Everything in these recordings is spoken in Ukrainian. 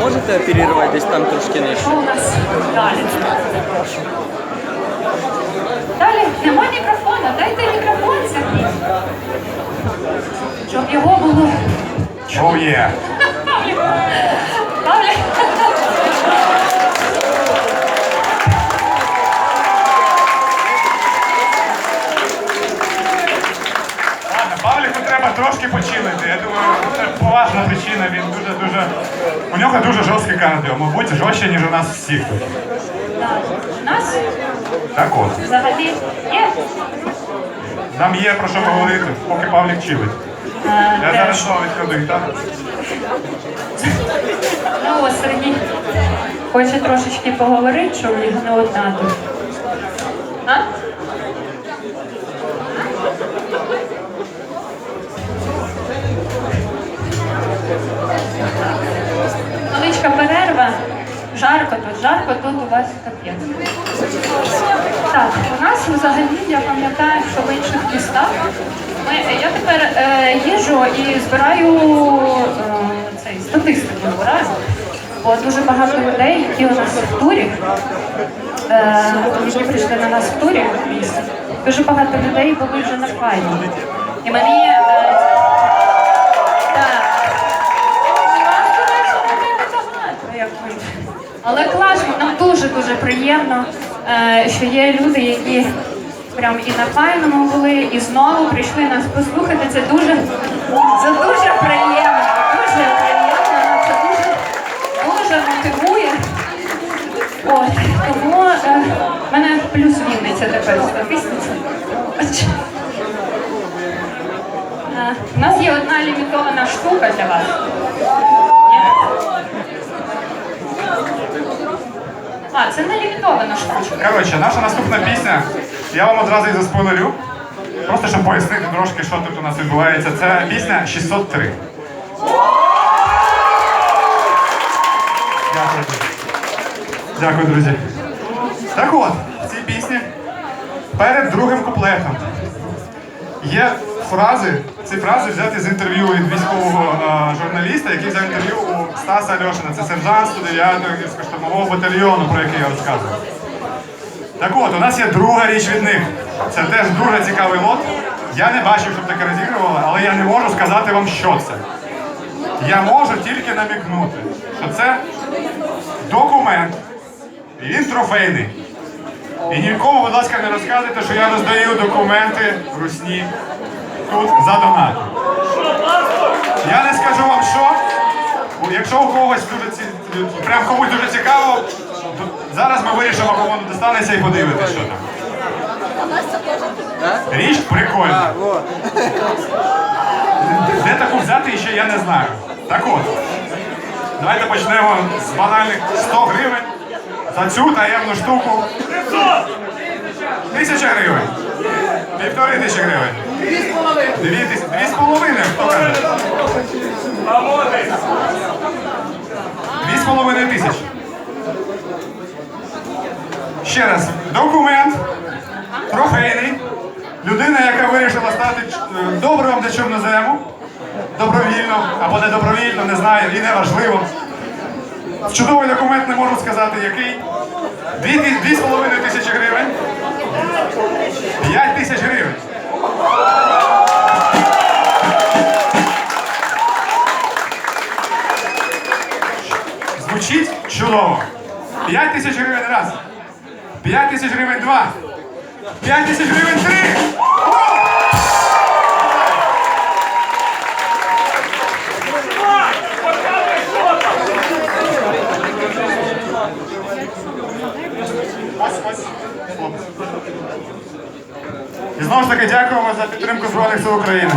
можете оперувати десь там трошки нижче? Що у нас далі? Далі нема мікрофона. Дайте мікрофон Сергій. Щоб його було. Шоу є. Павлік. Ладно, Павліку треба трошки почилити. Я думаю, це поважна причина. Він дуже дуже. У нього дуже жорстке кардіо, мабуть, жорстче, ніж у нас всіх тут. Так, У нас Так от. взагалі є. Нам є про що поговорити, поки Павлік чилить. Е, Я зараз що відходив, так? Ну, ось Сергій хоче трошечки поговорити, що в нього не одна тут. А? Жарко тут, жарко тут у вас капець. Так, у нас взагалі, я пам'ятаю, що в інших містах ми, я тепер е, їжджу і збираю е, цей, статистику збираю. Бо дуже багато людей, які у нас в турі, е, які прийшли на нас в турі дуже багато людей були вже на файні. І мені е, Але класно, нам дуже-дуже приємно, е, що є люди, які прям і на файному були, і знову прийшли нас послухати. Це дуже, це дуже приємно, дуже приємно, це дуже, дуже мотивує. От, тому е, в мене плюс Вінниця тепер статистиці. Е, У нас є одна лімітована штука для вас. А, це не лімітована штучка. Коротше, наша наступна пісня, я вам одразу і заспойлерю. Просто щоб пояснити трошки, що тут у нас відбувається. Це пісня 603. Дякую. Дякую, друзі. Так от, в цій пісні перед другим куплетом є фрази, ці фрази взяті з інтерв'ю від військового е, журналіста, який взяв інтерв'ю у Стаса Альошина. Це сержант 109-го гірсько-штурмового батальйону, про який я розказую. Так от, у нас є друга річ від них. Це теж дуже цікавий лот. Я не бачив, щоб таке розігрували, але я не можу сказати вам, що це. Я можу тільки намікнути, що це документ, і він трофейний. І нікому, будь ласка, не розказуйте, що я роздаю документи русні тут за донат. Я не скажу вам що. Якщо у когось дуже прям комусь дуже цікаво, то зараз ми вирішимо, кому воно достанеться і подивитися, що там. Річ прикольна. Де таку взяти ще я не знаю. Так от, давайте почнемо з банальних 100 гривень за цю таємну штуку. Тисяча гривень. Півтори тисячі гривень. Дві тисячі. Дві з половиною? Дві з половиною тисячі. Ще раз, документ трофейний. Людина, яка вирішила стати е, добривом для чорнозему, добровільно або не добровільно, не знаю, і не важливо. Чудовий документ не можу сказати, який. Дві, ти- дві з половиною тисячі гривень. П'ять тисяч гривень. Звучить чудово. П'ять тисяч гривень раз. 5 тисяч гривень два. П'ять тисяч гривень три. Знову ж таки дякуємо за підтримку Збройних сил України.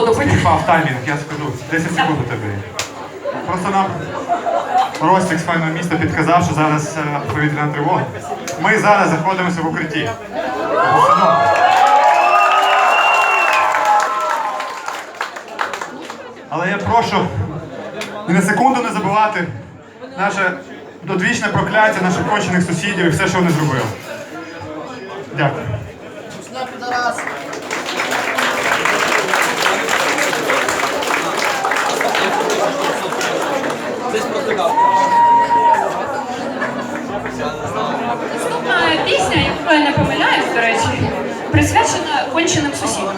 Воду пить. Таймінг, я скажу. 10 секунд у тебе. Просто нам Ростик з файного міста підказав, що зараз е, повітряна тривога. Ми зараз знаходимося в укритті. Але я прошу ні на секунду не забувати наше додвічне прокляття наших кончених сусідів і все, що вони зробили. Дякую. Присвячена конченим сусідам.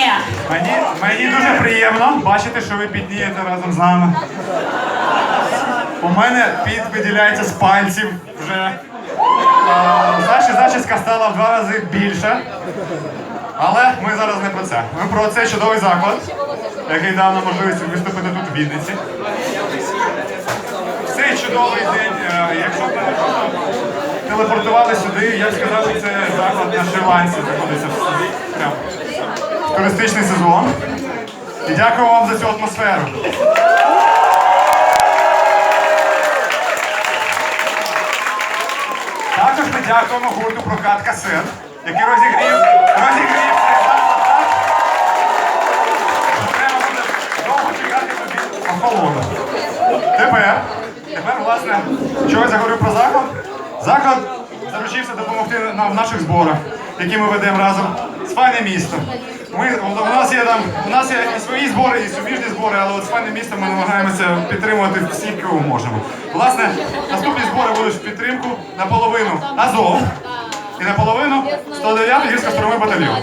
Ні. Мені, мені дуже приємно бачити, що ви піднієте разом з нами. У мене під виділяється з пальців вже. Саші зачіска стала в два рази більша. Але ми зараз не про це. Ми про цей чудовий заклад, який дав нам можливість виступити тут Вінниці. В цей чудовий день, е, якщо телепортували сюди, я б сказав, що це заклад на Шри-Ланці знаходиться в селі. Туристичний сезон. І дякую вам за цю атмосферу. Також ми дякуємо гурту прокат касет, який розігрів, розігрів. Тепер, тепер, власне, що я заговорю про заклад? Заклад заручився допомогти нам в наших зборах, які ми ведемо разом з файне місто. Ми, у нас є там, у нас є і свої збори, і суміжні збори, але от з файним містом ми намагаємося підтримувати всіх, кого можемо. Власне, наступні збори будуть в підтримку наполовину Азов і наполовину 109 гірсько-штурмовий батальйон.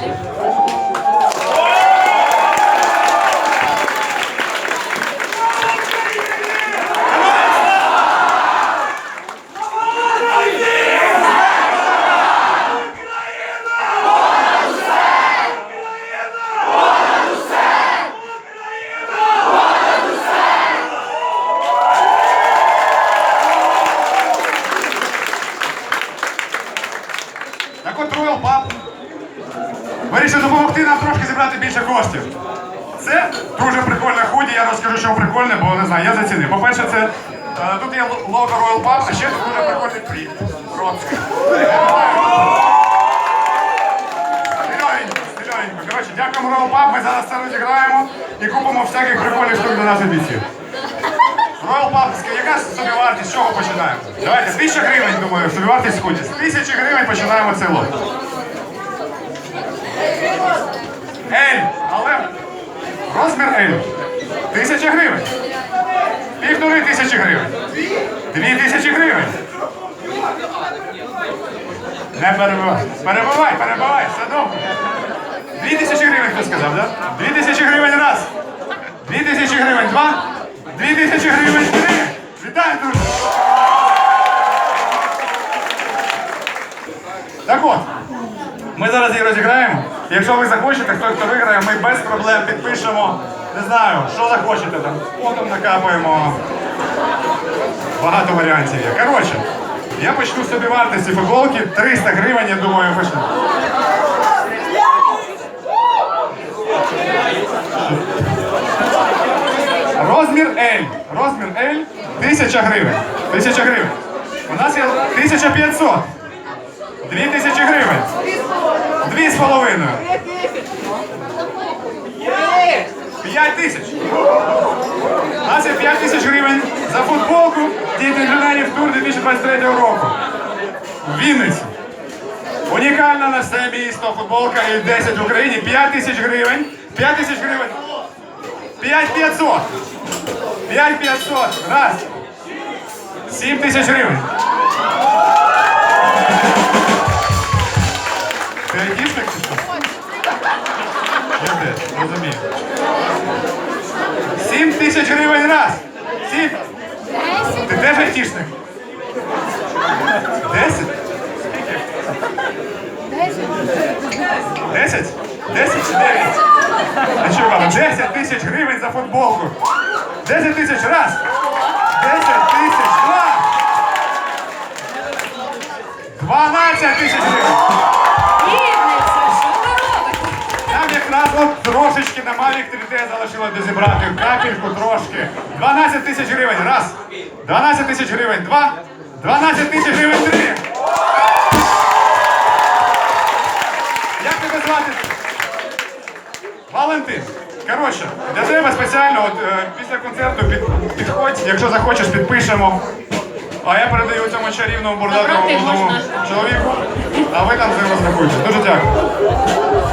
Так от Royal Pub вирішив допомогти нам трошки зібрати більше коштів. Це дуже прикольне худі, я розкажу, що прикольне, бо не знаю, я зацінив. По-перше, це е, тут є лого Royal Pub, а ще дуже прикольний стильовенько. Коротше, дякуємо Royal Pub, ми зараз це розіграємо і купимо всяких прикольних штук для наших бійців. Royal Pub, яка собі вартість, з чого починаємо? Давайте, з тисячі гривень, думаю, собі вартість худі. З тисячі гривень починаємо цей лот. Ель, але розмір Ель. Тисяча гривень. Півтори тисячі гривень. Дві тисячі гривень. Не перебивай. Перебивай, перебивай, все добре. Дві тисячі гривень, хто сказав, так? Да? Дві тисячі гривень раз. Дві тисячі гривень два. Дві тисячі гривень три. Вітаю, друзі. Так от, ми зараз її розіграємо. Якщо ви захочете, хто хто виграє, ми без проблем підпишемо. Не знаю, що захочете там. Потім накапаємо. Багато варіантів є. Коротше, я почну собі вартості футболки. 300 гривень, я думаю, почну. Розмір L. Розмір L 1000 гривень. 1000 гривень. У нас є 1500. 2000 гривень. З половиною. Тисяч. Нас є 5 тисяч гривень за футболку діти інженерів тур 2023 року. Вінниці. Унікальна на все місто футболка і 10 в Україні. 5 тисяч гривень. 5 тисяч гривень. 5500. 5500. Раз. 7 тисяч гривень. Ти айтішник чи що? Я? Розумію. 7 тисяч гривень раз. 7. Ти теж айтішник? 10? 10? 10 чи 9? А що вам? 10 тисяч гривень за футболку. 10 тисяч раз. 10 тисяч два. 12 тисяч гривень. От трошечки на Mavic 3T залишилось дозібрати. Капельку трошки. 12 тисяч гривень. Раз. 12 тисяч гривень. Два. 12 тисяч гривень. Три. Як тебе звати? Валентин. Коротше, для тебе спеціально от, е, після концерту під, підходь, якщо захочеш, підпишемо. А я передаю цьому чарівному бурдатому молодому чоловіку, а ви там з ним розрахуйте. Дуже дякую.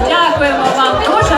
Дякуємо вам дуже.